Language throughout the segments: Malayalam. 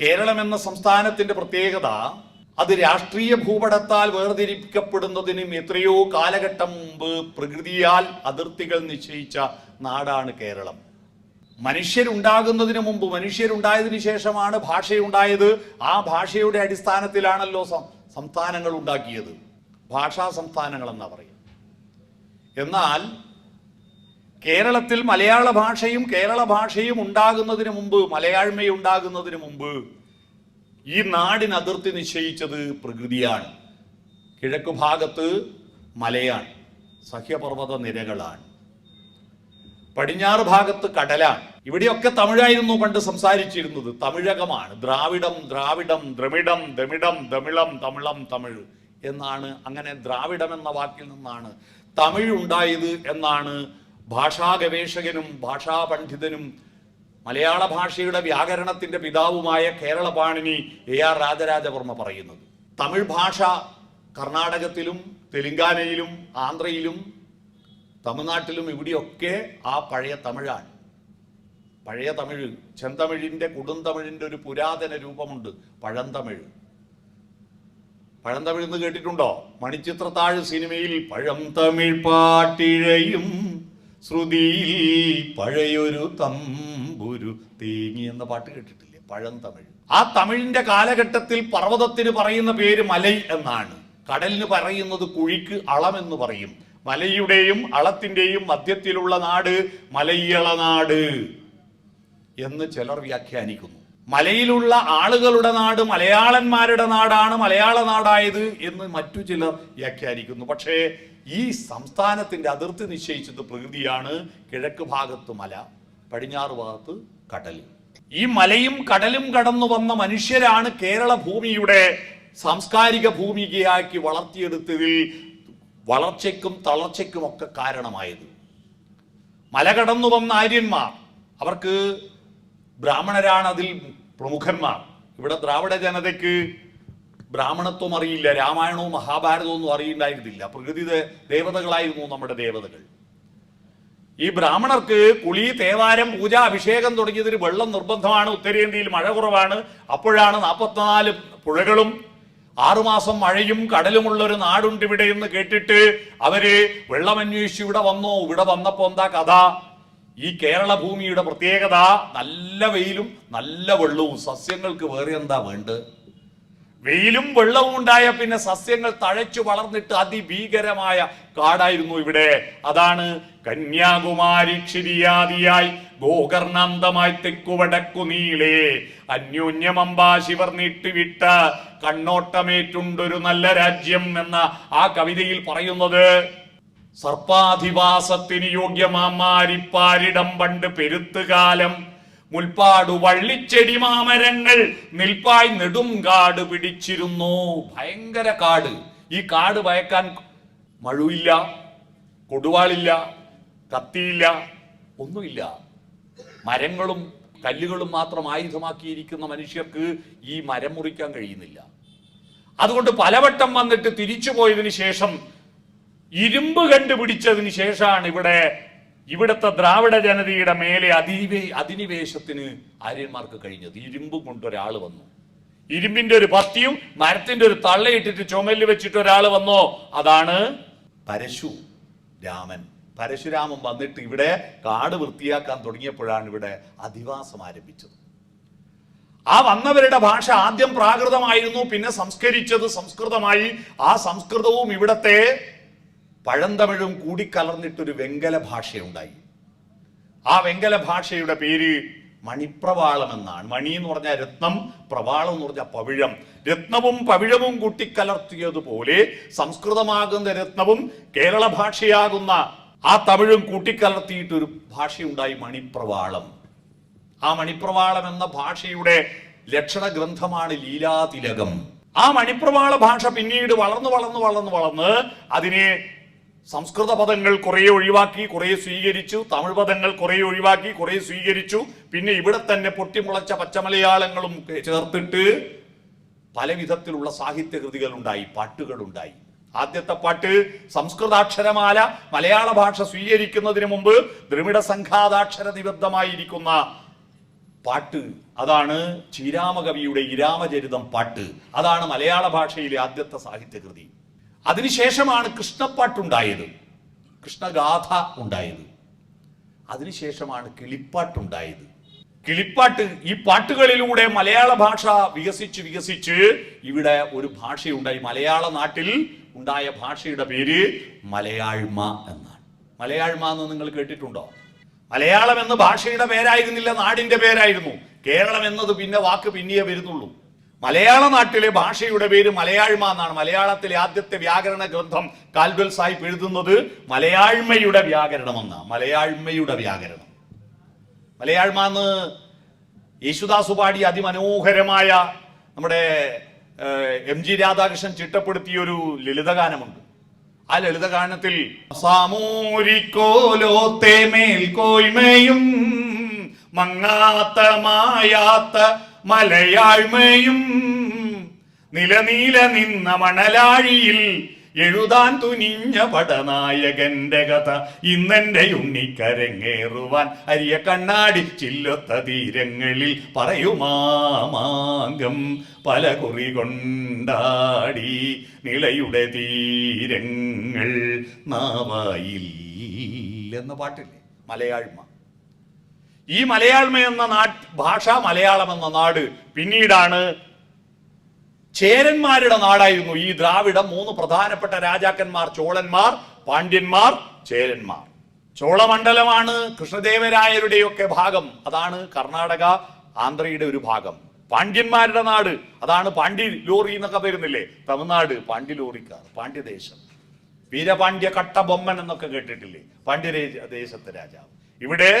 കേരളം എന്ന സംസ്ഥാനത്തിന്റെ പ്രത്യേകത അത് രാഷ്ട്രീയ ഭൂപടത്താൽ വേർതിരിക്കപ്പെടുന്നതിനും എത്രയോ കാലഘട്ടം മുമ്പ് പ്രകൃതിയാൽ അതിർത്തികൾ നിശ്ചയിച്ച നാടാണ് കേരളം. മനുഷ്യരുണ്ടാകുന്നതിന് മുമ്പ് മനുഷ്യരുണ്ടായതിനു ശേഷമാണ് ഭാഷയുണ്ടായത്. ആ ഭാഷയുടെ അടിസ്ഥാനത്തിലാണല്ലോ സംസ്ഥാനങ്ങൾ ഉണ്ടാക്കിയത്. ഭാഷാ സംസ്ഥാനങ്ങൾ എന്നാ പറയും എന്നാൽ കേരളത്തിൽ മലയാള ഭാഷയും കേരള ഭാഷയും ഉണ്ടാകുന്നതിന് മുമ്പ് മലയാഴ്മയുണ്ടാകുന്നതിന് മുമ്പ് ഈ നാടിന് അതിർത്തി നിശ്ചയിച്ചത് പ്രകൃതിയാണ്. കിഴക്കു ഭാഗത്ത് മലയാണ് സഹ്യപർവത നിരകളാണ്. പടിഞ്ഞാറ് ഭാഗത്ത് കടലാണ്. ഇവിടെയൊക്കെ തമിഴായിരുന്നു പണ്ട് സംസാരിച്ചിരുന്നത്. തമിഴകമാണ്. ദ്രാവിഡം ദ്രാവിഡം ദ്രമിഡം ദമിഡം തമിളം തമിളം തമിഴ് എന്നാണ്. അങ്ങനെ ദ്രാവിഡം എന്ന വാക്കിൽ നിന്നാണ് തമിഴ് ഉണ്ടായത് എന്നാണ് ഭാഷാ ഗവേഷകനും ഭാഷാ പണ്ഡിതനും മലയാള ഭാഷയുടെ വ്യാകരണത്തിന്റെ പിതാവുമായ കേരള പാണിനി എ ആർ രാജരാജവർമ്മ പറയുന്നത്. തമിഴ് ഭാഷ കർണാടകത്തിലും തെലുങ്കാനയിലും ആന്ധ്രയിലും തമിഴ്നാട്ടിലും ഇവിടെയൊക്കെ ആ പഴയ തമിഴാണ്. പഴയ തമിഴ് ചെന്തമിഴിന്റെ കൊടുന്തമിഴിന്റെ ഒരു പുരാതന രൂപമുണ്ട് പഴന്തമിഴ്. പഴന്തമിഴ് എന്ന് കേട്ടിട്ടുണ്ടോ? മണിച്ചിത്രത്താഴ് സിനിമയിൽ പഴം തമിഴ് പാട്ടിഴയും ശ്രുതിയിൽ പഴയൊരു തമ്പുരു തേങ്ങി എന്ന പാട്ട് കേട്ടിട്ടില്ലേ? പഴം തമിഴ്. ആ തമിഴിന്റെ കാലഘട്ടത്തിൽ പർവതത്തിന് പറയുന്ന പേര് മലൈ എന്നാണ്. കടലിന് പറയുന്നത് കുഴിക്ക് അളമെന്ന് പറയും. മലയുടെയും അളത്തിന്റെയും മധ്യത്തിലുള്ള നാട് മലയിളനാട് എന്ന് ചിലർ വ്യാഖ്യാനിക്കുന്നു. മലയിലുള്ള ആളുകളുടെ നാട് മലയാളന്മാരുടെ നാടാണ് മലയാള നാടായത് എന്ന് മറ്റു ചിലർ വ്യാഖ്യാനിക്കുന്നു. പക്ഷേ ഈ സംസ്ഥാനത്തിന്റെ അതിർത്തി നിശ്ചയിച്ചത് പ്രകൃതിയാണ്. കിഴക്ക് ഭാഗത്ത് മല പടിഞ്ഞാറ് ഭാഗത്ത് കടൽ ഈ മലയും കടലും കടന്നു വന്ന മനുഷ്യരാണ് കേരള ഭൂമിയുടെ സാംസ്കാരിക ഭൂമികയാക്കി വളർത്തിയെടുത്തതിൽ വളർച്ചയ്ക്കും തളർച്ചയ്ക്കും ഒക്കെ കാരണമായത്. മല കടന്നു വന്ന ആര്യന്മാർ അവർക്ക് ബ്രാഹ്മണരാണ് അതിൽ പ്രമുഖന്മാർ. ഇവിടെ ദ്രാവിഡ ജനതയ്ക്ക് ബ്രാഹ്മണത്വം അറിയില്ല രാമായണവും മഹാഭാരതവും ഒന്നും അറിയുണ്ടായിരുന്നില്ല പ്രകൃതി ദേവതകളായിരുന്നു നമ്മുടെ ദേവതകൾ. ഈ ബ്രാഹ്മണർക്ക് കുളി തേവാരം പൂജ അഭിഷേകം തുടങ്ങിയതിന് വെള്ളം നിർബന്ധമാണ്. ഉത്തരേന്ത്യയിൽ മഴ കുറവാണ്. അപ്പോഴാണ് നാൽപ്പത്തിനാല് പുഴകളും ആറുമാസം മഴയും കടലുമുള്ള ഒരു നാടുണ്ട് ഇവിടെ എന്ന് കേട്ടിട്ട് അവർ വെള്ളമന്വേഷിച്ച് ഇവിടെ വന്നു? ഇവിടെ വന്നപ്പോ എന്താ കഥ? ഈ കേരള ഭൂമിയുടെ പ്രത്യേകത നല്ല വെയിലും നല്ല വെള്ളവും. സസ്യങ്ങൾക്ക് വേറെ എന്താ വേണ്ടത്? വെയിലും വെള്ളവും ഉണ്ടായ പിന്നെ സസ്യങ്ങൾ തഴച്ചു വളർന്നിട്ട് അതിഭീകരമായ കാടായിരുന്നു ഇവിടെ. അതാണ് കന്യാകുമാരി ക്ഷിരിയാദിയായി ഗോകർണാന്തമായി തെക്കുവടക്കു നീളേ. അന്യോന്യമമ്പാ ശിവർ നീട്ടിവിട്ട കണ്ണോട്ടമേറ്റുണ്ടൊരു നല്ല രാജ്യം എന്ന ആ കവിതയിൽ പറയുന്നത് സർപ്പാധിവാസത്തിന് യോഗ്യമാമാരിപ്പാരിടം പണ്ട് പെരുത്തുകാലം മുൽപ്പാടു വള്ളിച്ചെടി മാമരങ്ങൾ നിൽപ്പായി നെടും കാട് പിടിച്ചിരുന്നു. ഭയങ്കര കാട്. ഈ കാട് ഭയക്കാൻ മഴുവില്ല കൊടുവാളില്ല കത്തിയില്ല ഒന്നുമില്ല. മരങ്ങളും കല്ലുകളും മാത്രം ആയുധമാക്കിയിരിക്കുന്ന മനുഷ്യർക്ക് ഈ മരം മുറിക്കാൻ കഴിയുന്നില്ല. അതുകൊണ്ട് പലവട്ടം വന്നിട്ട് തിരിച്ചു പോയതിനു ശേഷം ഇരുമ്പ് കണ്ടുപിടിച്ചതിന് ശേഷമാണ് ഇവിടെ ഇവിടുത്തെ ദ്രാവിഡ ജനതയുടെ മേലെ അതിനിവേ അധിനിവേശത്തിന് ആര്യന്മാർക്ക് കഴിഞ്ഞത്. ഇരുമ്പും കൊണ്ട് ഒരാൾ വന്നു. ഇരുമ്പിന്റെ ഒരു പത്തിയും മരത്തിന്റെ ഒരു തള്ളയിട്ടിട്ട് ചുമലിൽ വെച്ചിട്ട് ഒരാൾ വന്നോ. അതാണ് പരശു രാമൻ പരശുരാമൻ വന്നിട്ട് ഇവിടെ കാട് വൃത്തിയാക്കാൻ തുടങ്ങിയപ്പോഴാണ് ഇവിടെ അധിവാസം ആരംഭിച്ചത്. ആ വന്നവരുടെ ഭാഷ ആദ്യം പ്രാകൃതമായിരുന്നു പിന്നെ സംസ്കരിച്ചത് സംസ്കൃതമായി. ആ സംസ്കൃതവും ഇവിടത്തെ പഴന്തമിഴും കൂടിക്കലർന്നിട്ടൊരു വെങ്കല ഭാഷയുണ്ടായി. ആ വെങ്കല ഭാഷയുടെ പേര് മണിപ്രവാളം എന്നാണ് മണി എന്ന് പറഞ്ഞ രത്നം പ്രവാളം എന്ന് പറഞ്ഞ പവിഴം. രത്നവും പവിഴവും കൂട്ടിക്കലർത്തിയതുപോലെ സംസ്കൃതമാകുന്ന രത്നവും കേരള ഭാഷയാകുന്ന ആ തമിഴും കൂട്ടിക്കലർത്തിയിട്ടൊരു ഭാഷയുണ്ടായി മണിപ്രവാളം. ആ മണിപ്രവാളം എന്ന ഭാഷയുടെ ലക്ഷണ ഗ്രന്ഥമാണ് ലീലാതിലകം. ആ മണിപ്രവാള ഭാഷ പിന്നീട് വളർന്നു വളർന്നു വളർന്നു വളർന്ന് അതിനെ സംസ്കൃത പദങ്ങൾ കുറേ ഒഴിവാക്കി കുറേ സ്വീകരിച്ചു. തമിഴ് പദങ്ങൾ കുറേ ഒഴിവാക്കി കുറേ സ്വീകരിച്ചു. പിന്നെ ഇവിടെ തന്നെ പൊട്ടിമുളച്ച പച്ചമലയാളങ്ങളും ചേർത്തിട്ട് പല വിധത്തിലുള്ള സാഹിത്യകൃതികൾ ഉണ്ടായി പാട്ടുകൾ ഉണ്ടായി ആദ്യത്തെ പാട്ട് സംസ്കൃതാക്ഷരമാല മലയാള ഭാഷ സ്വീകരിക്കുന്നതിന് മുമ്പ് ദ്രവിഡ സംഘാതാക്ഷര നിബദ്ധമായിരിക്കുന്ന പാട്ട്. അതാണ് ചീരാമകവിയുടെ ഇരാമചരിതം പാട്ട്. അതാണ് മലയാള ഭാഷയിലെ ആദ്യത്തെ സാഹിത്യകൃതി. അതിനുശേഷമാണ് കൃഷ്ണപ്പാട്ടുണ്ടായത്. കൃഷ്ണഗാഥ ഉണ്ടായത്. അതിനുശേഷമാണ് കിളിപ്പാട്ടുണ്ടായത്. കിളിപ്പാട്ട് ഈ പാട്ടുകളിലൂടെ മലയാള ഭാഷ വികസിച്ച് വികസിച്ച് ഇവിടെ ഒരു ഭാഷയുണ്ടായി. മലയാള നാട്ടിൽ ഉണ്ടായ ഭാഷയുടെ പേര് മലയാഴ്മ എന്നാണ്. മലയാഴ്മ എന്ന് നിങ്ങൾ കേട്ടിട്ടുണ്ടോ? മലയാളം എന്ന ഭാഷയുടെ പേരായിരുന്നില്ല നാടിന്റെ പേരായിരുന്നു. കേരളം എന്നത് പിന്നെ വാക്ക് പിന്നെയേ വരുന്നുള്ളൂ. മലയാള നാട്ടിലെ ഭാഷയുടെ പേര് മലയാഴ്മ എന്നാണ്. മലയാളത്തിലെ ആദ്യത്തെ വ്യാകരണ ഗ്രന്ഥം കാൽബൽ സാഹിബ് എഴുതുന്നത് മലയാഴ്മയുടെ വ്യാകരണം എന്നാണ് മലയാഴ്മയുടെ വ്യാകരണം. മലയാഴ്മ എന്ന് യേശുദാസ് പാടി അതിമനോഹരമായ നമ്മുടെ എം ജി രാധാകൃഷ്ണൻ ചിട്ടപ്പെടുത്തിയ ഒരു ലളിതഗാനമുണ്ട്. ആ ലളിതഗാനത്തിൽ സാമൂരിക്കോലോത്തെ മേൽക്കോയ്മയും മങ്ങാത്ത മായാത്ത മലയാഴ്മയും നിലനീല നിന്ന മണലാഴിയിൽ എഴുതാൻ തുനിഞ്ഞ പടനായകന്റെ കഥ ഇന്നെന്റെ ഉണ്ണിക്കരങ്ങേറുവാൻ അരിയ കണ്ണാടി ചില്ലൊത്ത തീരങ്ങളിൽ പറയുമാമാങ്കം പല കുറി കൊണ്ടാടി നിളയുടെ തീരങ്ങൾ നാവായിൽ എന്ന പാട്ടില്ലേ? മലയാഴ്മ. ഈ മലയാളമ എന്ന നാട്ട് ഭാഷ മലയാളം എന്ന നാട് പിന്നീടാണ് ചേരന്മാരുടെ നാടായിരുന്നു ഈ ദ്രാവിഡം. മൂന്ന് പ്രധാനപ്പെട്ട രാജാക്കന്മാർ ചോളന്മാർ പാണ്ഡ്യന്മാർ ചേരന്മാർ. ചോളമണ്ഡലമാണ് കൃഷ്ണദേവരായരുടെയൊക്കെ ഭാഗം. അതാണ് കർണാടക ആന്ധ്രയുടെ ഒരു ഭാഗം. പാണ്ഡ്യന്മാരുടെ നാട് അതാണ് പാണ്ഡ്യ ലോറി എന്നൊക്കെ വരുന്നില്ലേ തമിഴ്നാട് പാണ്ഡ്യ ലോറിക്കാർ പാണ്ഡ്യദേശം വീരപാണ്ഡ്യ കട്ടബൊമ്മൻ എന്നൊക്കെ കേട്ടിട്ടില്ലേ? പാണ്ഡ്യ ദേശത്തെ രാജാവ്. ഇവിടെ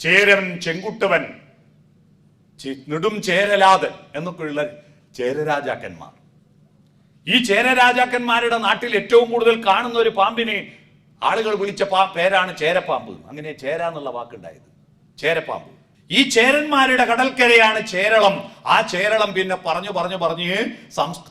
ചേരൻ ചെങ്കുട്ടവൻ നെടും ചേരലാതൻ എന്നൊക്കെയുള്ള ചേരരാജാക്കന്മാർ. ഈ ചേരരാജാക്കന്മാരുടെ നാട്ടിൽ ഏറ്റവും കൂടുതൽ കാണുന്ന ഒരു പാമ്പിനെ ആളുകൾ വിളിച്ച പാ പേരാണ് ചേരപ്പാമ്പ്. അങ്ങനെ ചേര എന്നുള്ള വാക്കുണ്ടായത്. ചേരപ്പാമ്പ്. ഈ ചേരന്മാരുടെ കടൽക്കരയാണ് ചേരളം. ആ ചേരളം പിന്നെ പറഞ്ഞു പറഞ്ഞു പറഞ്ഞ്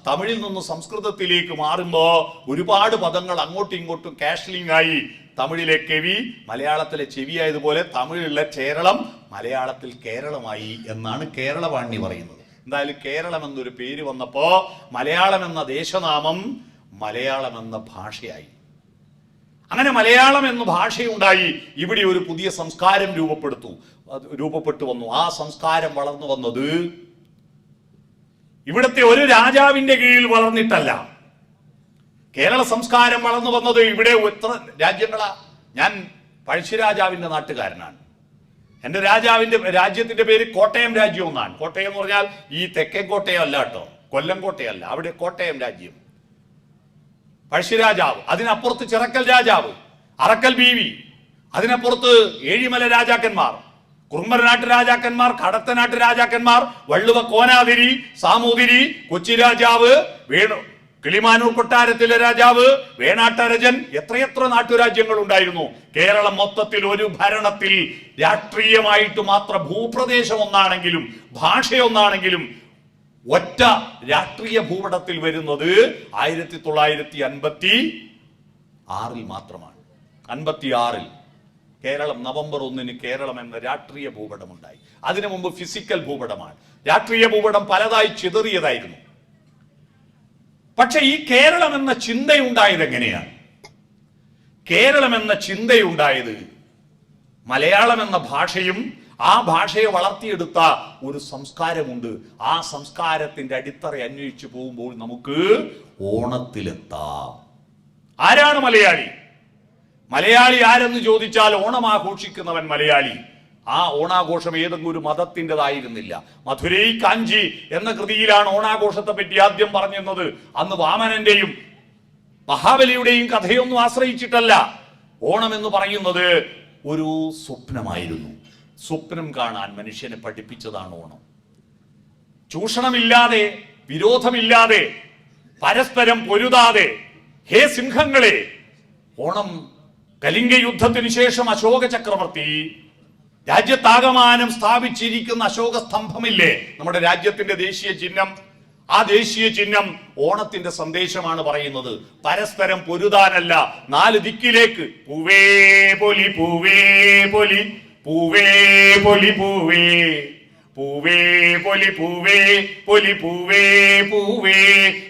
തമിഴിൽ നിന്ന് സംസ്കൃതത്തിലേക്ക് മാറുമ്പോൾ ഒരുപാട് പദങ്ങൾ അങ്ങോട്ടും ഇങ്ങോട്ടും കാഷ്ലിംഗ് ആയി തമിഴിലെ കെവി മലയാളത്തിലെ ചെവിയായതുപോലെ തമിഴിലെ കേരളം മലയാളത്തിൽ കേരളമായി എന്നാണ് കേരളവാണി പറയുന്നത്. എന്തായാലും കേരളം എന്നൊരു പേര് വന്നപ്പോ മലയാളം എന്ന ദേശനാമം മലയാളം എന്ന ഭാഷയായി. അങ്ങനെ മലയാളം എന്ന ഭാഷയുണ്ടായി. ഇവിടെ ഒരു പുതിയ സംസ്കാരം രൂപപ്പെടുത്തു. രൂപപ്പെട്ടു വന്നു. ആ സംസ്കാരം വളർന്നു വന്നത് ഇവിടുത്തെ ഒരു രാജാവിന്റെ കീഴിൽ വളർന്നിട്ടല്ല. കേരള സംസ്കാരം വളർന്നു വന്നത് ഇവിടെ എത്ര രാജ്യങ്ങളാ? ഞാൻ പഴശ്ശിരാജാവിന്റെ നാട്ടുകാരനാണ്. എന്റെ രാജാവിന്റെ രാജ്യത്തിന്റെ പേര് കോട്ടയം രാജ്യം എന്നാണ്. കോട്ടയം എന്ന് പറഞ്ഞാൽ ഈ തെക്കൻ കോട്ടയം അല്ല കേട്ടോ. കൊല്ലം കോട്ടയല്ല അവിടെ കോട്ടയം രാജ്യം. പഴശ്ശിരാജാവ് അതിനപ്പുറത്ത് ചിറക്കൽ രാജാവ് അറക്കൽ ബീവി അതിനപ്പുറത്ത് ഏഴിമല രാജാക്കന്മാർ കുറുമ്പനാട്ട് രാജാക്കന്മാർ കടത്തനാട്ട് രാജാക്കന്മാർ വള്ളുവ കോനാതിരി സാമൂതിരി കൊച്ചി രാജാവ് വേണു കിളിമാനൂർ കൊട്ടാരത്തിലെ രാജാവ് വേണാട്ടരജൻ എത്രയെത്ര നാട്ടുരാജ്യങ്ങൾ ഉണ്ടായിരുന്നു കേരളം മൊത്തത്തിൽ ഒരു ഭരണത്തിൽ രാഷ്ട്രീയമായിട്ട് മാത്രം ഭൂപ്രദേശം ഒന്നാണെങ്കിലും ഭാഷയൊന്നാണെങ്കിലും ഒറ്റ രാഷ്ട്രീയ ഭൂപടത്തിൽ വരുന്നത് ആയിരത്തി തൊള്ളായിരത്തി അൻപത്തി ആറിൽ മാത്രമാണ്. അൻപത്തി ആറിൽ കേരളം നവംബർ ഒന്നിന് കേരളം എന്ന രാഷ്ട്രീയ ഭൂപടമുണ്ടായി. അതിനു മുമ്പ് ഫിസിക്കൽ ഭൂപടമാണ്. രാഷ്ട്രീയ ഭൂപടം പലതായി ചിതറിയതായിരുന്നു. പക്ഷെ ഈ കേരളം എന്ന ചിന്തയുണ്ടായത് എങ്ങനെയാണ് കേരളം എന്ന ചിന്തയുണ്ടായത് മലയാളം എന്ന ഭാഷയും ആ ഭാഷയെ വളർത്തിയെടുത്ത ഒരു സംസ്കാരമുണ്ട്. ആ സംസ്കാരത്തിന്റെ അടിത്തറ അന്വേഷിച്ചു പോകുമ്പോൾ നമുക്ക് ഓണത്തിലെത്താം. ആരാണ് മലയാളി? മലയാളി ആരെന്ന് ചോദിച്ചാൽ ഓണം ആഘോഷിക്കുന്നവൻ മലയാളി. ആ ഓണാഘോഷം ഏതെങ്കിലും ഒരു മതത്തിന്റെതായിരുന്നില്ല. മധുരൈ കാഞ്ചി എന്ന കൃതിയിലാണ് ഓണാഘോഷത്തെ പറ്റി ആദ്യം പറഞ്ഞിരുന്നത്. അന്ന് വാമനന്റെയും മഹാബലിയുടെയും കഥയൊന്നും ആശ്രയിച്ചിട്ടല്ല. ഓണം എന്ന് പറയുന്നത് ഒരു സ്വപ്നമായിരുന്നു. സ്വപ്നം കാണാൻ മനുഷ്യനെ പഠിപ്പിച്ചതാണ് ഓണം. ചൂഷണമില്ലാതെ വിരോധമില്ലാതെ പരസ്പരം പൊരുതാതെ ഹേ സിംഹങ്ങളെ ഓണം കലിംഗ യുദ്ധത്തിന് ശേഷം അശോക ചക്രവർത്തി രാജ്യത്താകമാനം സ്ഥാപിച്ചിരിക്കുന്ന അശോക സ്തംഭമില്ലേ നമ്മുടെ രാജ്യത്തിന്റെ ദേശീയ ചിഹ്നം. ആ ദേശീയ ചിഹ്നം ഓണത്തിന്റെ സന്ദേശമാണ് പറയുന്നത്. പരസ്പരം പൊരുതാനല്ല. നാല് ദിക്കിലേക്ക്. പൂവേ പൊലി പൂവേ പൊലി പൂവേ പൊലി പൂവേ. പൂവേ പൊലി പൂവേ പൊലി പൂവേ പൂവേ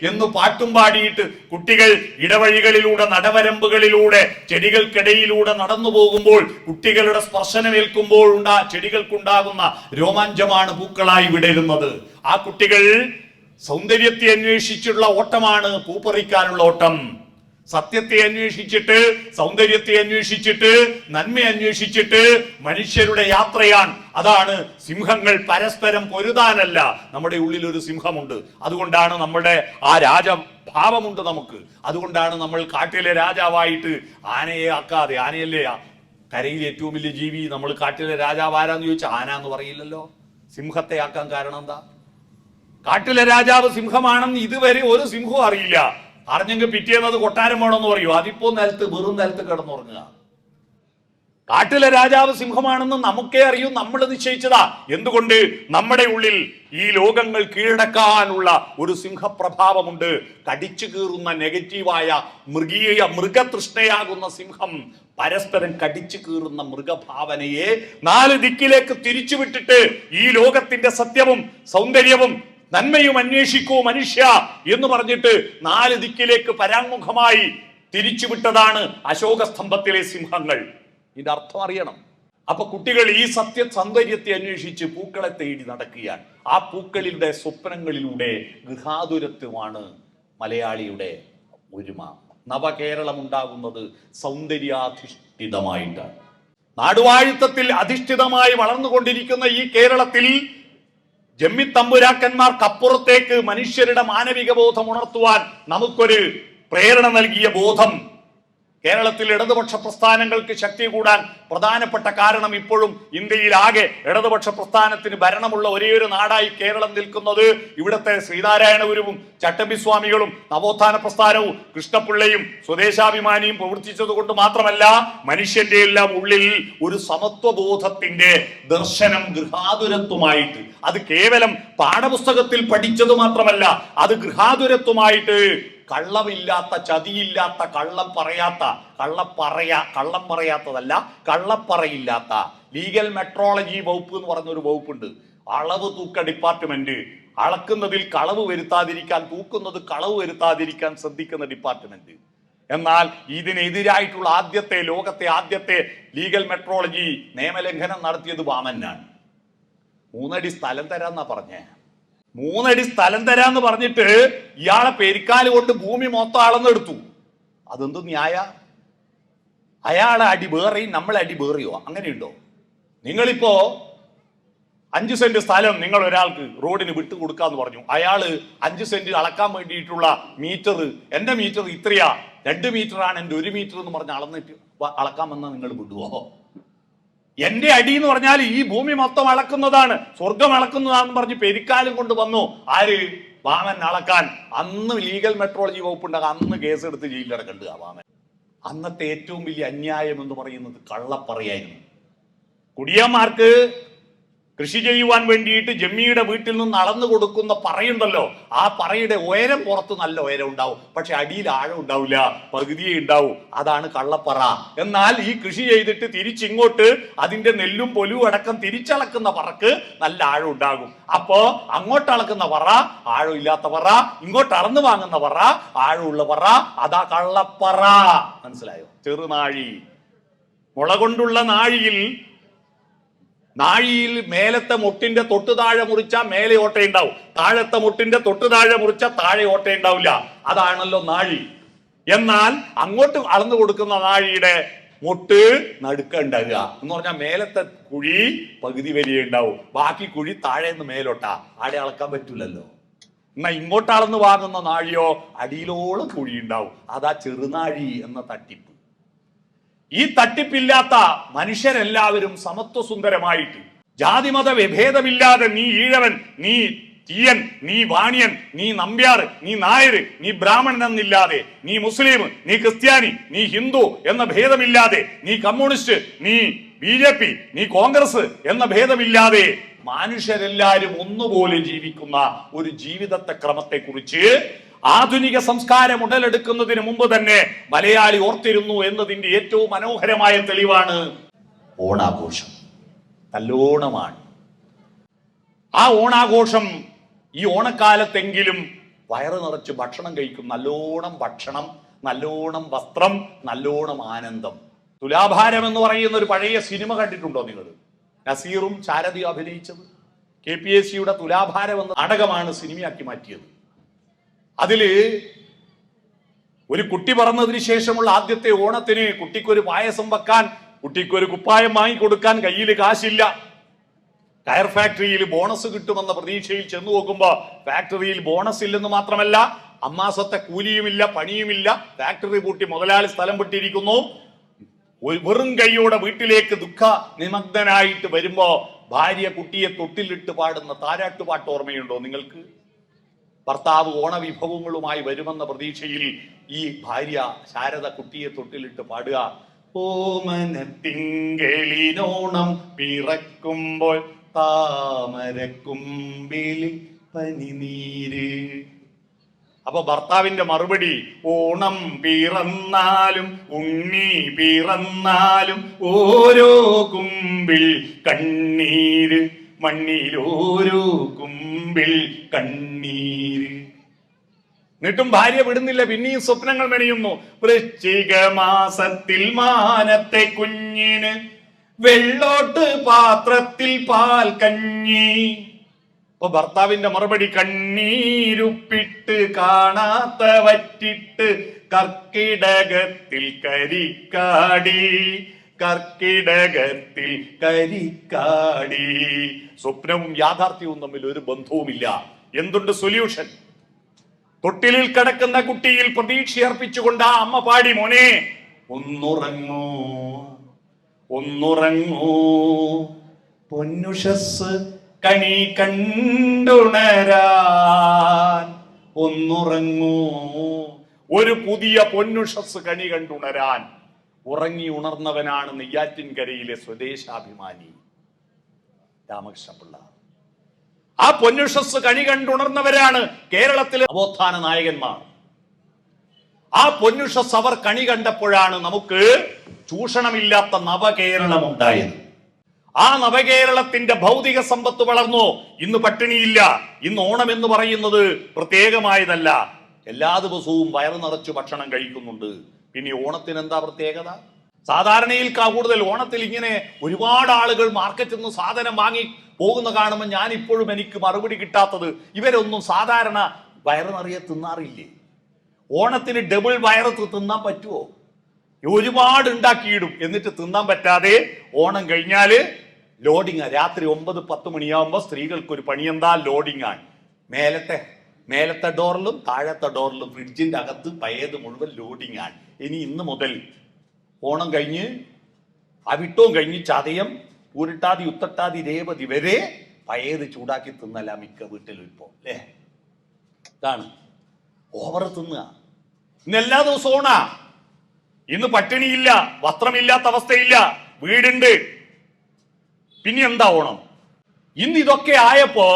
എന്ന് പാട്ടും പാടിയിട്ട് കുട്ടികൾ ഇടവഴികളിലൂടെ നടവരമ്പുകളിലൂടെ ചെടികൾക്കിടയിലൂടെ നടന്നു പോകുമ്പോൾ കുട്ടികളുടെ സ്പർശനമേൽക്കുമ്പോൾ ഉണ്ടാ ചെടികൾക്കുണ്ടാകുന്ന രോമാഞ്ചമാണ് പൂക്കളായി വിടരുന്നത്. ആ കുട്ടികൾ സൗന്ദര്യത്തെ അന്വേഷിച്ചുള്ള ഓട്ടമാണ് പൂപ്പറിക്കാനുള്ള ഓട്ടം. സത്യത്തെ അന്വേഷിച്ചിട്ട് സൗന്ദര്യത്തെ അന്വേഷിച്ചിട്ട് നന്മ അന്വേഷിച്ചിട്ട് മനുഷ്യരുടെ യാത്രയാണ്. അതാണ് സിംഹങ്ങൾ പരസ്പരം പൊരുതാനല്ല. നമ്മുടെ ഉള്ളിൽ ഒരു സിംഹമുണ്ട്. അതുകൊണ്ടാണ് നമ്മുടെ ആ രാജഭാവമുണ്ട് നമുക്ക്. അതുകൊണ്ടാണ് നമ്മൾ കാട്ടിലെ രാജാവായിട്ട് ആനയെ ആക്കാതെ ആനയല്ലേ കരയിൽ ഏറ്റവും വലിയ ജീവി നമ്മൾ കാട്ടിലെ രാജാവ് ആരാന്ന് ചോദിച്ചാൽ ആന എന്ന് പറയില്ലല്ലോ. സിംഹത്തെ ആക്കാൻ കാരണം എന്താ? കാട്ടിലെ രാജാവ് സിംഹമാണെന്ന് ഇതുവരെ ഒരു സിംഹവും അറിയില്ല. അറിഞ്ഞെങ്കിൽ പിറ്റേന്നത് കൊട്ടാരം വേണമെന്ന് പറയൂ. അതിപ്പോ നിലത്ത് വെറും നിലത്ത് കിടന്നുറങ്ങുക. കാട്ടിലെ രാജാവ് സിംഹമാണെന്ന് നമുക്കേ അറിയൂ നമ്മൾ നിശ്ചയിച്ചതാ. എന്തുകൊണ്ട് നമ്മുടെ ഉള്ളിൽ ഈ ലോകങ്ങൾ കീഴടക്കാനുള്ള ഒരു സിംഹപ്രഭാവമുണ്ട്. കടിച്ചു കീറുന്ന നെഗറ്റീവായ മൃഗീയ മൃഗതൃഷ്ണയാകുന്ന സിംഹം പരസ്പരം കടിച്ചു കീറുന്ന മൃഗഭാവനയെ നാല് ദിക്കിലേക്ക് തിരിച്ചുവിട്ടിട്ട് ഈ ലോകത്തിന്റെ സത്യവും സൗന്ദര്യവും നന്മയും അന്വേഷിക്കൂ മനുഷ്യ എന്ന് പറഞ്ഞിട്ട് നാല് ദിക്കിലേക്ക് പരാമുഖമായി തിരിച്ചുവിട്ടതാണ് അശോക സ്തംഭത്തിലെ സിംഹങ്ങൾ. ഇതിന്റെ അർത്ഥം അറിയണം. അപ്പൊ കുട്ടികൾ ഈ സത്യ സൗന്ദര്യത്തെ അന്വേഷിച്ച് പൂക്കളെ തേടി നടക്കുകയാണ്. ആ പൂക്കളിലൂടെ സ്വപ്നങ്ങളിലൂടെ ഗൃഹാതുരത്വമാണ് മലയാളിയുടെ ഒരുമ. നവകേരളം ഉണ്ടാകുന്നത് സൗന്ദര്യാധിഷ്ഠിതമായിട്ടാണ്. നാടുവാഴുത്തത്തിൽ അധിഷ്ഠിതമായി വളർന്നുകൊണ്ടിരിക്കുന്ന ഈ കേരളത്തിൽ ജമ്മിത്തമ്പുരാക്കന്മാർക്കപ്പുറത്തേക്ക് മനുഷ്യരുടെ മാനവിക ബോധം ഉണർത്തുവാൻ നമുക്കൊരു പ്രേരണ നൽകിയ ബോധം കേരളത്തിൽ ഇടതുപക്ഷ പ്രസ്ഥാനങ്ങൾക്ക് ശക്തി കൂടാൻ പ്രധാനപ്പെട്ട കാരണം ഇപ്പോഴും ഇന്ത്യയിലാകെ ഇടതുപക്ഷ പ്രസ്ഥാനത്തിന് ഭരണമുള്ള ഒരേയൊരു ഒരു നാടായി കേരളം നിൽക്കുന്നത് ഇവിടുത്തെ ശ്രീനാരായണ ഗുരുവും ചട്ടമ്പിസ്വാമികളും നവോത്ഥാന പ്രസ്ഥാനവും കൃഷ്ണപിള്ളയും സ്വദേശാഭിമാനിയും പ്രവർത്തിച്ചതുകൊണ്ട് മാത്രമല്ല മനുഷ്യന്റെ എല്ലാം ഉള്ളിൽ ഒരു സമത്വബോധത്തിന്റെ ദർശനം ഗൃഹാതുരത്വമായിട്ട് അത് കേവലം പാഠപുസ്തകത്തിൽ പഠിച്ചത് മാത്രമല്ല അത് ഗൃഹാതുരത്വമായിട്ട് കള്ളമില്ലാത്ത ചതിയില്ലാത്ത കള്ളം പറയാത്ത കള്ളപ്പറയ പറയാ കള്ളം പറയാത്തതല്ല കള്ളപ്പറയില്ലാത്ത ലീഗൽ മെട്രോളജി വകുപ്പ് എന്ന് പറഞ്ഞൊരു വകുപ്പുണ്ട്. അളവ് തൂക്ക ഡിപ്പാർട്ട്മെന്റ് അളക്കുന്നതിൽ കളവ് വരുത്താതിരിക്കാൻ തൂക്കുന്നത് കളവ് വരുത്താതിരിക്കാൻ ശ്രദ്ധിക്കുന്ന ഡിപ്പാർട്ട്മെന്റ് എന്നാൽ ഇതിനെതിരായിട്ടുള്ള ആദ്യത്തെ ലോകത്തെ ആദ്യത്തെ ലീഗൽ മെട്രോളജി നിയമലംഘനം നടത്തിയത് വാമനാണ് മൂന്നടി സ്ഥലം തരാന്നാ പറഞ്ഞേ. മൂന്നടി സ്ഥലം തരാന്ന് പറഞ്ഞിട്ട് ഇയാളെ പെരിക്കാൽ കൊണ്ട് ഭൂമി മൊത്തം അളന്നെടുത്തു അതെന്ത് ന്യായ? അയാളെ അടി വേറെയും നമ്മളെ അടി വേറിയോ അങ്ങനെയുണ്ടോ? നിങ്ങളിപ്പോ അഞ്ച് സെന്റ് സ്ഥലം നിങ്ങൾ ഒരാൾക്ക് റോഡിന് വിട്ടു കൊടുക്കാന്ന് പറഞ്ഞു. അയാൾ അഞ്ച് സെന്റ് അളക്കാൻ വേണ്ടിയിട്ടുള്ള മീറ്റർ എന്റെ മീറ്റർ ഇത്രയാ. രണ്ട് മീറ്റർ ആണ് എന്റെ ഒരു മീറ്റർ എന്ന് പറഞ്ഞ് അളന്നിട്ട് അളക്കാമെന്ന് നിങ്ങൾ വിടുവോ? എന്റെ അടി എന്ന് പറഞ്ഞാൽ ഈ ഭൂമി മൊത്തം അളക്കുന്നതാണ് സ്വർഗം അളക്കുന്നതാണെന്ന് പറഞ്ഞ് പെരിക്കാലും കൊണ്ട് വന്നു. ആര്? വാമൻ അളക്കാൻ അന്ന് ലീഗൽ മെട്രോളജി വകുപ്പുണ്ടാകും അന്ന് കേസ് എടുത്ത് ജയിലിലടക്കണ്ട വാമൻ. അന്നത്തെ ഏറ്റവും വലിയ അന്യായം എന്ന് പറയുന്നത് കള്ളപ്പറയായിരുന്നു. കുടിയന്മാർക്ക് കൃഷി ചെയ്യുവാൻ വേണ്ടിയിട്ട് ജമ്മിയുടെ വീട്ടിൽ നിന്ന് അളന്നു കൊടുക്കുന്ന പറയുണ്ടല്ലോ. ആ പറയുടെ ഉയരം പുറത്ത് നല്ല ഉയരം ഉണ്ടാവും. പക്ഷെ അടിയിൽ ആഴം ഉണ്ടാവില്ല. പകുതിയേ ഉണ്ടാവും. അതാണ് കള്ളപ്പറ. എന്നാൽ ഈ കൃഷി ചെയ്തിട്ട് തിരിച്ചിങ്ങോട്ട് അതിന്റെ നെല്ലും പൊലുവും അടക്കം തിരിച്ചളക്കുന്ന പറക്ക് നല്ല ആഴം ഉണ്ടാകും. അപ്പോ അങ്ങോട്ട് അളക്കുന്ന പറ ആഴം ഇല്ലാത്ത പറ ഇങ്ങോട്ട് അളന്നു വാങ്ങുന്ന പറ ആഴമുള്ള പറ അതാ കള്ളപ്പറ. മനസ്സിലായോ? ചെറുനാഴി. മുള കൊണ്ടുള്ള നാഴിയിൽ നാഴിയിൽ മേലത്തെ മുട്ടിന്റെ തൊട്ട് താഴെ മുറിച്ച മേലെ ഓട്ടയുണ്ടാവും താഴത്തെ മുട്ടിന്റെ തൊട്ട് താഴെ മുറിച്ച താഴെ ഓട്ടയുണ്ടാവില്ല അതാണല്ലോ നാഴി. എന്നാൽ അങ്ങോട്ട് അളന്നു കൊടുക്കുന്ന നാഴിയുടെ മുട്ട് നടുക്ക ഉണ്ടാകുക. എന്ന് പറഞ്ഞാൽ മേലത്തെ കുഴി പകുതി വലിയ ഉണ്ടാവും. ബാക്കി കുഴി താഴെ നിന്ന് മേലോട്ടാ. ആടെ അളക്കാൻ പറ്റില്ലല്ലോ എന്നാ ഇങ്ങോട്ട് അളന്ന് വാങ്ങുന്ന നാഴിയോ അടിയിലോളം കുഴി ഉണ്ടാവും അതാ ചെറുനാഴി എന്ന തട്ടിപ്പ്. ഈ തട്ടിപ്പില്ലാത്ത മനുഷ്യരെല്ലാവരും സമത്വസുന്ദരമായിട്ട്. ജാതിമത വിഭേദമില്ലാതെ നീ ഈഴവൻ നീ തീയൻ നീ വാണിയൻ നീ നമ്പ്യാർ നീ നായർ നീ ബ്രാഹ്മണൻ എന്നില്ലാതെ നീ മുസ്ലിം നീ ക്രിസ്ത്യാനി നീ ഹിന്ദു എന്ന ഭേദമില്ലാതെ നീ കമ്മ്യൂണിസ്റ്റ് നീ ബി ജെ പി നീ കോൺഗ്രസ് എന്ന ഭേദമില്ലാതെ മനുഷ്യരെല്ലാവരും ഒന്നുപോലെ ജീവിക്കുന്ന ഒരു ജീവിതത്തെ ക്രമത്തെ കുറിച്ച് ആധുനിക സംസ്കാരം ഉടലെടുക്കുന്നതിന് മുമ്പ് തന്നെ മലയാളി ഓർത്തിരുന്നു എന്നതിന്റെ ഏറ്റവും മനോഹരമായ തെളിവാണ് ഓണാഘോഷം. നല്ലോണമാണ്. ആ ഓണാഘോഷം ഈ ഓണക്കാലത്തെങ്കിലും വയറ് നിറച്ച് ഭക്ഷണം കഴിക്കും. നല്ലോണം ഭക്ഷണം നല്ലോണം വസ്ത്രം നല്ലോണം ആനന്ദം. തുലാഭാരം എന്ന് പറയുന്ന ഒരു പഴയ സിനിമ കണ്ടിട്ടുണ്ടോ നിങ്ങൾ? നസീറും ശാരദയും അഭിനയിച്ചത്. കെ പി എസ് സിയുടെ തുലാഭാരം എന്ന നാടകമാണ് സിനിമയാക്കി മാറ്റിയത്. അതിൽ ഒരു കുട്ടി പറന്നതിന് ശേഷമുള്ള ആദ്യത്തെ ഓണത്തിന് കുട്ടിക്കൊരു പായസം വെക്കാൻ കുട്ടിക്കൊരു കുപ്പായം വാങ്ങിക്കൊടുക്കാൻ കയ്യിൽ കാശില്ല. ടയർ ഫാക്ടറിയിൽ ബോണസ് കിട്ടുമെന്ന പ്രതീക്ഷയിൽ ചെന്നു നോക്കുമ്പോ ഫാക്ടറിയിൽ ബോണസ് ഇല്ലെന്ന് മാത്രമല്ല അമ്മാസത്തെ കൂലിയുമില്ല പണിയുമില്ല. ഫാക്ടറി പൂട്ടി മുതലാളി സ്ഥലം വിട്ടിരിക്കുന്നു ഒരു വെറും കൈയോടെ വീട്ടിലേക്ക് ദുഃഖ നിമഗ്നനായിട്ട് വരുമ്പോ ഭാര്യ കുട്ടിയെ തൊട്ടിലിട്ട് പാടുന്ന താരാട്ടുപാട്ട് ഓർമ്മയുണ്ടോ നിങ്ങൾക്ക്? ഭർത്താവ് ഓണവിഭവങ്ങളുമായി വരുമെന്ന പ്രതീക്ഷയിൽ ഈ ഭാര്യ ശാരദ കുട്ടിയെ തൊട്ടിലിട്ട് പാടുക. ഓമനത്തിങ്കലിനോണം പിറക്കുമ്പോൾ താമരക്കുമ്പിളി പനിനീര്. അപ്പൊ ഭർത്താവിന്റെ മറുപടി ഓണം പിറന്നാലും ഉണ്ണി പിറന്നാലും ഓരോ കുമ്പിൽ കണ്ണീര്. കുമ്പിൾ കുമ്പിൽ കണ്ണീര്. എന്നിട്ടും ഭാര്യ വിടുന്നില്ല പിന്നെയും സ്വപ്നങ്ങൾ മെനയുന്നു. വൃശ്ചിക മാസത്തിൽ മാനത്തെ കുഞ്ഞിന് വെള്ളോട്ട് പാത്രത്തിൽ പാൽ കഞ്ഞി. അപ്പൊ ഭർത്താവിന്റെ മറുപടി കണ്ണീരുപ്പിട്ട് കാണാത്ത വറ്റിട്ട് കർക്കിടകത്തിൽ കരിക്കാടി. കർക്കിടകത്തിൽ കരിക്കാടി. സ്വപ്നവും യാഥാർത്ഥ്യവും തമ്മിൽ ഒരു ബന്ധവുമില്ല. എന്തുണ്ട് സൊല്യൂഷൻ തൊട്ടിലിൽ കിടക്കുന്ന കുട്ടിയിൽ പ്രതീക്ഷ അർപ്പിച്ചുകൊണ്ട് ആ അമ്മ പാടി മോനെ ഒന്നുറങ്ങൂ ഒന്നുറങ്ങൂ. പൊന്നുഷസ് കണി കണ്ടുണരാൻ ഒന്നുറങ്ങൂ. ഒരു പുതിയ പൊന്നുഷസ് കണി കണ്ടുണരാൻ ഉറങ്ങി ഉണർന്നവനാണ് നെയ്യാറ്റിൻകരയിലെ സ്വദേശാഭിമാനി രാമകൃഷ്ണപിള്ള. ആ പൊന്നുഷസ് കണി കണ്ടുണർന്നവരാണ് കേരളത്തിലെ നവോത്ഥാന നായകന്മാർ. ആ പൊന്നുഷസ് അവർ കണി കണ്ടപ്പോഴാണ് നമുക്ക് ചൂഷണമില്ലാത്ത നവകേരളം ഉണ്ടായത്. ആ നവകേരളത്തിന്റെ ഭൗതിക സമ്പത്ത് വളർന്നു? ഇന്ന് പട്ടിണിയില്ല. ഇന്ന് ഓണം എന്ന് പറയുന്നത് പ്രത്യേകമായതല്ല. എല്ലാ ദിവസവും വയറു നിറച്ചു ഭക്ഷണം കഴിക്കുന്നുണ്ട്. പിന്നെ ഓണത്തിന് എന്താ പ്രത്യേകത? സാധാരണയിൽ കൂടുതൽ ഓണത്തിൽ ഇങ്ങനെ ഒരുപാട് ആളുകൾ മാർക്കറ്റിൽ നിന്ന് സാധനം വാങ്ങി പോകുന്ന കാണുമ്പോൾ ഞാൻ ഇപ്പോഴും എനിക്ക് മറുപടി കിട്ടാത്തത് ഇവരൊന്നും സാധാരണ വയറ് നിറയെ തിന്നാറില്ലേ? ഓണത്തിന് ഡബിൾ വയറ് തിന്നാൻ പറ്റുമോ ഒരുപാട് ഉണ്ടാക്കിയിടും. എന്നിട്ട് തിന്നാൻ പറ്റാതെ ഓണം കഴിഞ്ഞാൽ ലോഡിങ് രാത്രി ഒമ്പത് പത്ത് മണിയാവുമ്പോൾ സ്ത്രീകൾക്ക് ഒരു പണി എന്താ ലോഡിങ് ആണ് മേലത്തെ മേലത്തെ ഡോറിലും താഴത്തെ ഡോറിലും ഫ്രിഡ്ജിന്റെ അകത്ത് പയത് മുഴുവൻ ലോഡിങ് ആണ്. ഇനി ഇന്ന് മുതൽ ഓണം കഴിഞ്ഞ് അവിട്ടവും കഴിഞ്ഞ് ചതയം ഉരുട്ടാതി ഉത്തട്ടാതി രേവതി വരെ പയത് ചൂടാക്കി തിന്നല്ല മിക്ക വീട്ടിലും ഇപ്പോ അല്ലേ? ഇതാണ്. ഓവർ തിന്നുക. ഇന്ന് എല്ലാ ദിവസവും ഓണാ. ഇന്ന് പട്ടിണിയില്ല വസ്ത്രമില്ലാത്ത അവസ്ഥയില്ല വീടുണ്ട്. പിന്നെ എന്താ ഓണം? ഇന്ന് ഇതൊക്കെ ആയപ്പോ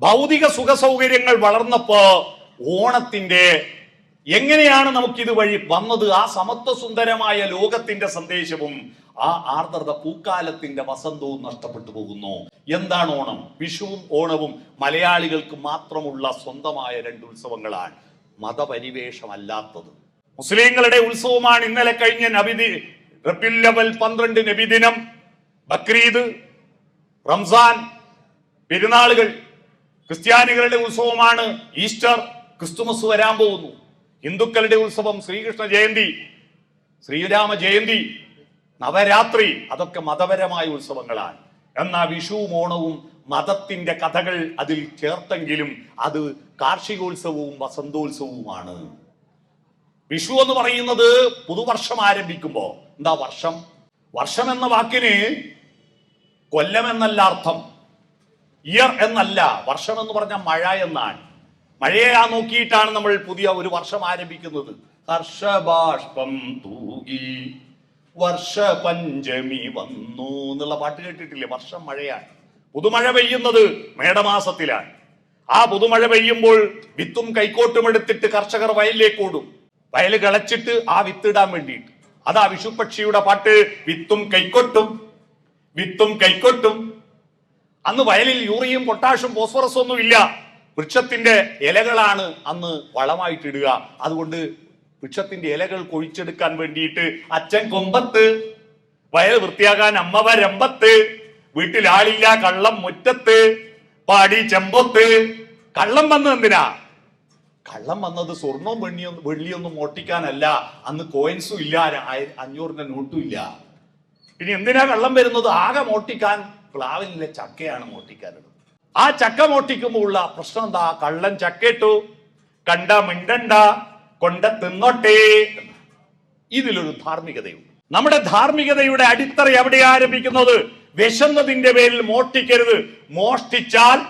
ഭൗതിക സുഖ സൗകര്യങ്ങൾ വളർന്നപ്പോ ഓണത്തിന്റെ എങ്ങനെയാണ് നമുക്കിത് വഴി വന്നത്? ആ സമത്വ സുന്ദരമായ ലോകത്തിന്റെ സന്ദേശവും ആ ആർദ്രത പൂക്കാലത്തിന്റെ വസന്തവും നഷ്ടപ്പെട്ടു പോകുന്നു. എന്താണ് ഓണം? വിഷുവും ഓണവും മലയാളികൾക്ക് മാത്രമുള്ള സ്വന്തമായ രണ്ട് ഉത്സവങ്ങളാണ്. മതപരിവേഷമല്ലാത്തത്. മുസ്ലിങ്ങളുടെ ഉത്സവമാണ് ഇന്നലെ കഴിഞ്ഞ നബിദി റബിൽ ലവൽ പന്ത്രണ്ട് നബിദിനം. ബക്രീദ് റംസാൻ പെരുന്നാളുകൾ ക്രിസ്ത്യാനികളുടെ ഉത്സവമാണ് ഈസ്റ്റർ ക്രിസ്തുമസ് വരാൻ പോകുന്നു. ഹിന്ദുക്കളുടെ ഉത്സവം ശ്രീകൃഷ്ണ ജയന്തി ശ്രീരാമ ജയന്തി നവരാത്രി അതൊക്കെ മതപരമായ ഉത്സവങ്ങളാണ്. എന്നാൽ വിഷുവും ഓണവും മതത്തിന്റെ കഥകൾ അതിൽ ചേർത്തെങ്കിലും അത് കാർഷികോത്സവവും വസന്തോത്സവവുമാണ്. വിഷു എന്ന് പറയുന്നത് പുതുവർഷം ആരംഭിക്കുമ്പോ എന്താ വർഷം? വർഷം എന്ന വാക്കിന് കൊല്ലം എന്നല്ല അർത്ഥം. ഇയർ എന്നല്ല വർഷം എന്ന് പറഞ്ഞ മഴ എന്നാണ്. മഴയെ ആ നോക്കിയിട്ടാണ് നമ്മൾ പുതിയ ഒരു വർഷം ആരംഭിക്കുന്നത്. ഹർഷബാഷ്പം തൂകി വർഷ പഞ്ചമി വന്നു എന്നുള്ള പാട്ട് കേട്ടിട്ടില്ലേ? വർഷം മഴയാണ്. പുതുമഴ പെയ്യുന്നത് മേടമാസത്തിലാണ്. ആ പുതുമഴ പെയ്യുമ്പോൾ വിത്തും കൈക്കോട്ടും എടുത്തിട്ട് കർഷകർ വയലിലേക്ക് ഓടും. വയൽ കളച്ചിട്ട് ആ വിത്തിടാൻ വേണ്ടിയിട്ട്. അതാ വിഷുപക്ഷിയുടെ പാട്ട് വിത്തും കൈക്കൊട്ടും വിത്തും കൈക്കോട്ടും. അന്ന് വയലിൽ യൂറിയും പൊട്ടാഷും ഫോസ്ഫറസും ഒന്നും ഇല്ല. വൃക്ഷത്തിന്റെ ഇലകളാണ് അന്ന് വളമായിട്ടിടുക അതുകൊണ്ട് വൃക്ഷത്തിന്റെ ഇലകൾ കൊഴിച്ചെടുക്കാൻ വേണ്ടിയിട്ട് അച്ഛൻ കൊമ്പത്ത് വയൽ വൃത്തിയാകാൻ അമ്മ രമ്പത്ത് വീട്ടിൽ ആളില്ല കള്ളം മുറ്റത്ത് പാടി ചെമ്പൊത്ത്. കള്ളം വന്നത് എന്തിനാ? കള്ളം വന്നത് സ്വർണവും വെണ്ണിയൊന്നും വെള്ളിയൊന്നും മോട്ടിക്കാനല്ല അന്ന് കോയിൻസും ഇല്ല അഞ്ഞൂറിന്റെ നോട്ടും ഇല്ല. ഇനി എന്തിനാ കള്ളം വരുന്നത്? ആകെ മോട്ടിക്കാൻ പ്ലാവിലെ ചക്കയാണ് മോട്ടിക്കാനുള്ളത് ആ ചക്ക മോട്ടിക്കുമ്പോൾ ഉള്ള പ്രശ്നം എന്താ? കള്ളൻ ചക്കയിട്ടു കണ്ട മിണ്ടണ്ട കൊണ്ട തിന്നോട്ടേ. ഇതിലൊരു ധാർമ്മികതയുണ്ട്. നമ്മുടെ ധാർമ്മികതയുടെ അടിത്തറ എവിടെ ആരംഭിക്കുന്നത്? വിശന്നതിന്റെ പേരിൽ മോഷ്ടിക്കരുത്. മോഷ്ടിച്ചാൽ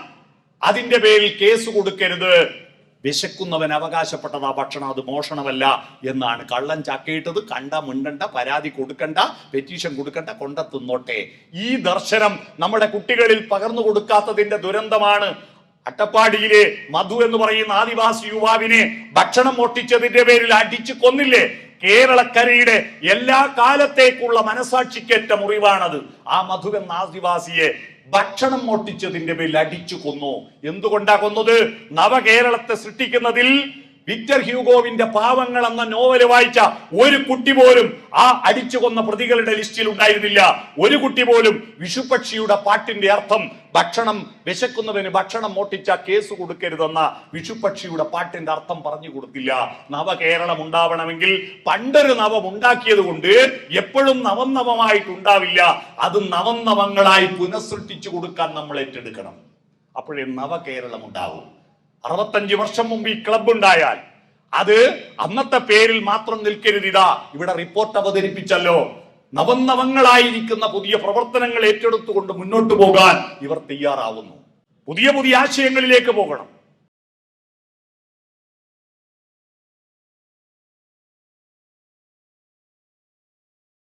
അതിന്റെ പേരിൽ കേസ് കൊടുക്കരുത്. വിശക്കുന്നവൻ അവകാശപ്പെട്ടതാ ഭക്ഷണം അത് മോഷണമല്ല എന്നാണ്. കള്ളൻ ചാക്കിയിട്ടത് കണ്ട മിണ്ടണ്ട പരാതി കൊടുക്കണ്ട പെറ്റീഷൻ കൊടുക്കണ്ട കൊണ്ട തിന്നോട്ടെ ഈ ദർശനം നമ്മുടെ കുട്ടികളിൽ പകർന്നു കൊടുക്കാത്തതിന്റെ ദുരന്തമാണ്. അട്ടപ്പാടിയിലെ മധു എന്ന് പറയുന്ന ആദിവാസി യുവാവിനെ ഭക്ഷണം മോഷ്ടിച്ചതിന്റെ പേരിൽ അടിച്ചു കൊന്നില്ലേ? കേരളക്കരയുടെ എല്ലാ കാലത്തേക്കുള്ള മനസാക്ഷിക്കേറ്റ മുറിവാണത്. ആ മധു എന്ന ആദിവാസിയെ ഭക്ഷണം മോഷ്ടിച്ചതിന്റെ പേരിൽ അടിച്ചു കൊന്നു. എന്തുകൊണ്ടാ കൊന്നത്? നവകേരളത്തെ സൃഷ്ടിക്കുന്നതിൽ വിക്ടർ ഹ്യൂഗോവിന്റെ പാവങ്ങൾ എന്ന നോവൽ വായിച്ച ഒരു കുട്ടി പോലും ആ അടിച്ചു കൊന്ന പ്രതികളുടെ ലിസ്റ്റിൽ ഉണ്ടായിരുന്നില്ല. ഒരു കുട്ടി പോലും വിഷുപക്ഷിയുടെ പാട്ടിന്റെ അർത്ഥം ഭക്ഷണം വിശക്കുന്നവന് ഭക്ഷണം മോട്ടിച്ച കേസ് കൊടുക്കരുതെന്ന വിഷുപക്ഷിയുടെ പാട്ടിന്റെ അർത്ഥം പറഞ്ഞു കൊടുത്തില്ല. നവകേരളം ഉണ്ടാവണമെങ്കിൽ പണ്ടൊരു നവം ഉണ്ടാക്കിയത് കൊണ്ട് എപ്പോഴും നവം നവമായിട്ട് ഉണ്ടാവില്ല. അത് നവം നവങ്ങളായി പുനഃസൃഷ്ടിച്ചു കൊടുക്കാൻ നമ്മൾ ഏറ്റെടുക്കണം. അപ്പോഴേ നവകേരളം ഉണ്ടാവും. അറുപത്തഞ്ച് വർഷം മുമ്പ് ഈ ക്ലബ് ഉണ്ടായാൽ അത് അന്നത്തെ പേരിൽ മാത്രം നിൽക്കരുത്. ഇതാ ഇവിടെ റിപ്പോർട്ട് അവതരിപ്പിച്ചല്ലോ. നവന്നവങ്ങളായിരിക്കുന്ന പുതിയ പ്രവർത്തനങ്ങൾ ഏറ്റെടുത്തുകൊണ്ട് മുന്നോട്ട് പോകാൻ ഇവർ തയ്യാറാവുന്നു. പുതിയ പുതിയ ആശയങ്ങളിലേക്ക് പോകണം.